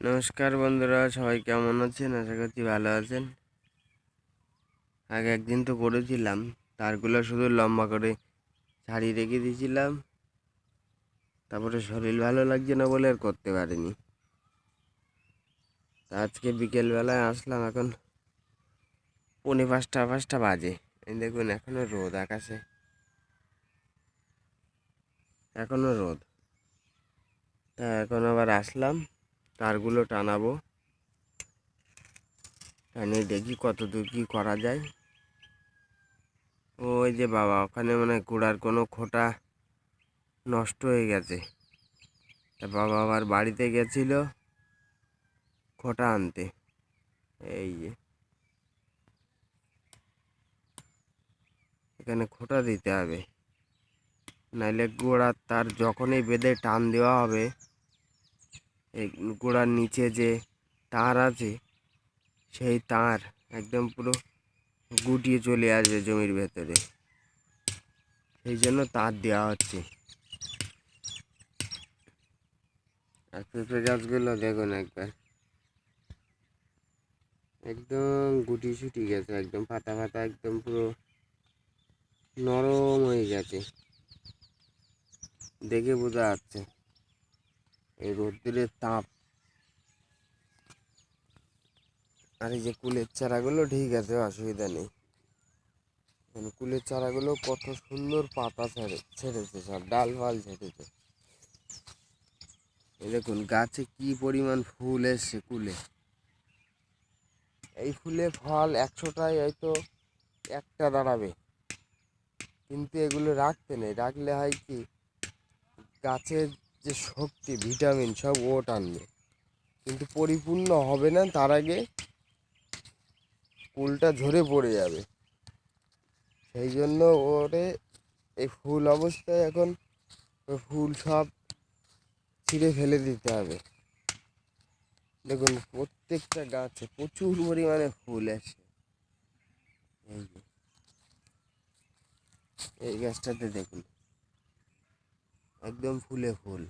নমস্কার বন্ধুরা, সবাই কেমন আছেন? আশা করছি ভালো আছেন। আগে একদিন তো করেছিলাম, তারগুলো শুধু লম্বা করে ছাড়িয়ে রেখে দিয়েছিলাম। তারপরে শরীর ভালো লাগছে না বলে আর করতে পারিনি। আজকে বিকেলবেলায় আসলাম, এখন পৌনে পাঁচটা পাঁচটা বাজে। দেখুন, এখনও রোদ আকাশে। এখনও রোদ। তা এখন আবার আসলাম। তারগুলো টানাবো। টানিয়ে দেখি কত দূর কী করা যায়। ওই যে বাবা, ওখানে মানে গোড়ার কোনো খোটা নষ্ট হয়ে গেছে। তা বাবা আবার বাড়িতে গেছিল খোটা আনতে। এই যে। এখানে খোটা দিতে হবে। নাইলে গোড়ার তার যখনই বেঁধে টান দেওয়া হবে গোড়ার নিচে যে তার আছে, সেই তার একদম পুরো গুটিয়ে চলে আসবে জমির ভেতরে। সেই জন্য তার দেওয়া হচ্ছে। আর পেঁপে গাছগুলো দেখুন একবার। একদম গুটি ছুটি গেছে, একদম পাতা পাতা, একদম পুরো নরম হয়ে গেছে। দেখে বোঝা যাচ্ছে। এই রোদ্দুরের তাপ। আর এই যে কুলের চারাগুলো, ঠিক আছে, অসুবিধা নেই। কুলের চারাগুলো কত সুন্দর পাতা ছেড়ে, ছেড়েছে সব, ডাল ফাল ছেড়েছে। দেখুন, গাছে কি পরিমাণ ফুল এসছে কুলে। এই ফুলে ফল একশোটায় হয়তো একটা দাঁড়াবে। কিন্তু এগুলো রাখতে নেই। রাখলে হয় কি, গাছের যে শক্তি, ভিটামিন সব ও টানবে। কিন্তু পরিপূর্ণ হবে না, তার আগে ফুলটা ঝরে পড়ে যাবে। সেই জন্য ওরে এই ফুল অবস্থায় এখন ফুল সব ছিঁড়ে ফেলে দিতে হবে। দেখুন, প্রত্যেকটা গাছে প্রচুর পরিমাণে ফুল যে। এই গাছটাতে দেখুন, একদম ফুলে ফুল।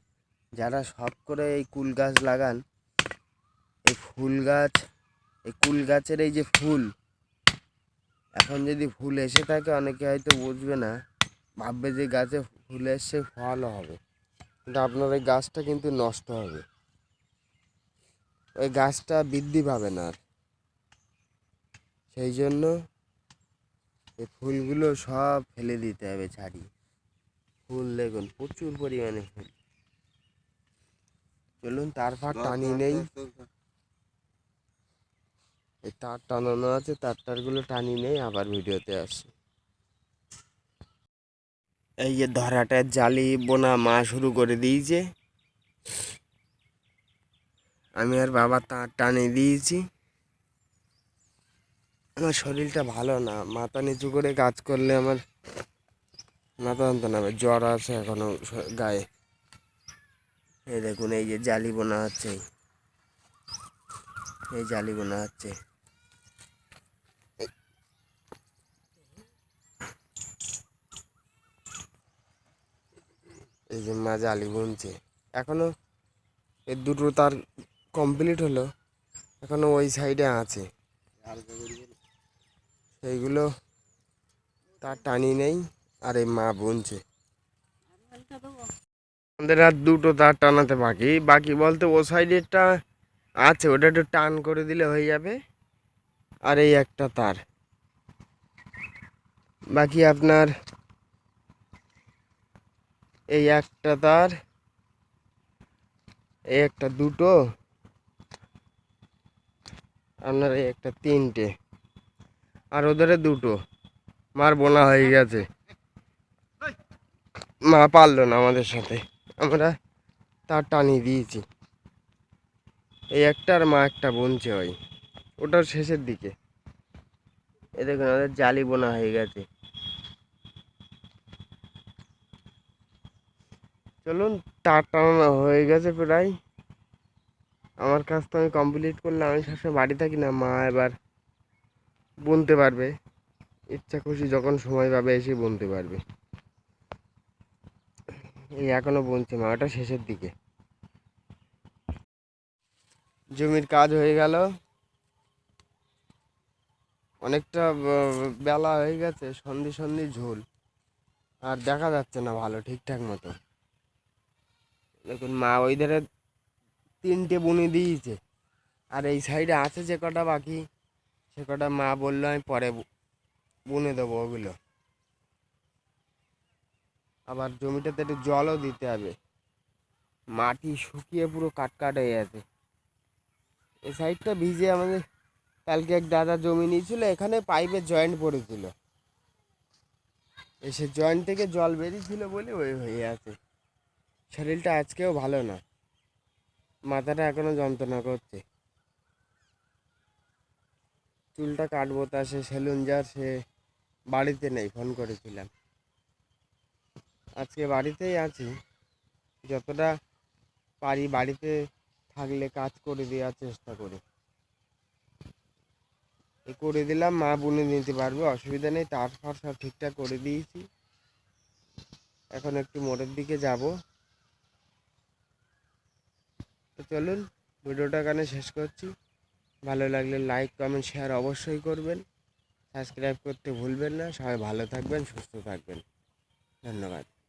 যারা শখ করে এই কুল গাছ লাগান, এই ফুল গাছ, এই কুল গাছের এই যে ফুল, এখন যদি ফুল এসে থাকে অনেকে হয়তো বুঝবে না, ভাববে যে গাছে ফুল এসে ফলও হবে। কিন্তু আপনার এই গাছটা কিন্তু নষ্ট হবে। ওই গাছটা বৃদ্ধি পাবে না আর। সেই জন্য এই ফুলগুলো সব ফেলে দিতে হবে ছাড়িয়ে। ফুল দেখুন, প্রচুর পরিমাণে ফুল। চলুন তার ফার টানি নেই। এই তার টানানো আছে তার টারগুলো টানি নেই আবার ভিডিওতে আসি। এই যে ধরাটার জালি বোনা মা শুরু করে দিয়েছে। আমি আর বাবা তার টানে দিয়েছি। আমার শরীরটা ভালো না মাথা নিচু করে কাজ করলে আমার মাথা আনতে না জ্বর আছে এখনও শ- গায়ে। এই দেখুন, এই যে জালি বোনা হচ্ছে। এই। জালি বোনা হচ্ছে। এই যে মা জালি বুনছে। এখনও এর দুটো তার কমপ্লিট হলো। এখনও ওই সাইডে আছে। সেইগুলো তার টানি নেই, আর এই মা বুনছে। আমাদের আর দুটো তার টানাতে বাকি। বাকি বলতে ও সাইডেরটা আছে, ওটা একটু টান করে দিলে হয়ে যাবে। আর এই একটা তার। বাকি আপনার এই একটা তার, এই একটা দুটো, আপনার এই একটা তিনটে, আর ওদের দুটো। মার বোনা হয়ে গেছে। মা পারল না আমাদের সাথে। আমরা তার টানিয়ে দিয়েছি। এই একটা আর মা একটা বুনছে ওই। ওটার শেষের দিকে। এ দেখুন, আমাদের জালি বোনা হয়ে গেছে। চলুন, তার টানানো হয়ে গেছে প্রায়। আমার কাজ তো আমি কমপ্লিট করলে, আমি সবসময় বাড়ি থাকি না, মা এবার বুনতে পারবে। ইচ্ছা খুশি যখন সময় পাবে, এসে বুনতে পারবে। এই এখনও বুনছে ওটা শেষের দিকে। জমির কাজ হয়ে গেল। অনেকটা বেলা হয়ে গেছে, সন্ধি সন্ধি ঝোল। আর দেখা যাচ্ছে না ভালো, ঠিকঠাক মতো। দেখুন মা, ওই ধারে তিনটে বুনি দিয়েছে। আর এই সাইডে আছে যে কটা বাকি, সে কটা মা বলল আমি পরে বুনে দেবো ওগুলো। আবার জমিটাতে একটু জলও দিতে হবে। মাটি শুকিয়ে পুরো কাটকাট হয়ে আছে এই সাইডটা ভিজে আমাদের কালকে এক দাদা জমি নিয়েছিল, এখানে পাইপে জয়েন্ট পড়েছিল। এসে জয়েন্ট থেকে জল বেরিয়েছিল বলে ওই হয়ে আছে। শরীরটা আজকেও ভালো না। মাথাটা এখনও যন্ত্রণা করছে। চুলটা কাটবো তা সে সেলুন যার, সে বাড়িতে নেই, ফোন করেছিলাম। আজকে বাড়িতেই আছি। যতটা পারি বাড়িতে থাকলে কাজ করে দেওয়ার চেষ্টা করি। এই করে দিলাম, মা বুনে নিতে পারবে, অসুবিধা নেই, তার ফার সব ঠিকঠাক করে দিয়েছি। এখন একটু মোড়ের দিকে যাব। তো চলুন, ভিডিওটা এখানে শেষ করছি। ভালো লাগলে লাইক কমেন্ট শেয়ার অবশ্যই করবেন। সাবস্ক্রাইব করতে ভুলবেন না। সবাই ভালো থাকবেন, সুস্থ থাকবেন। ধন্যবাদ।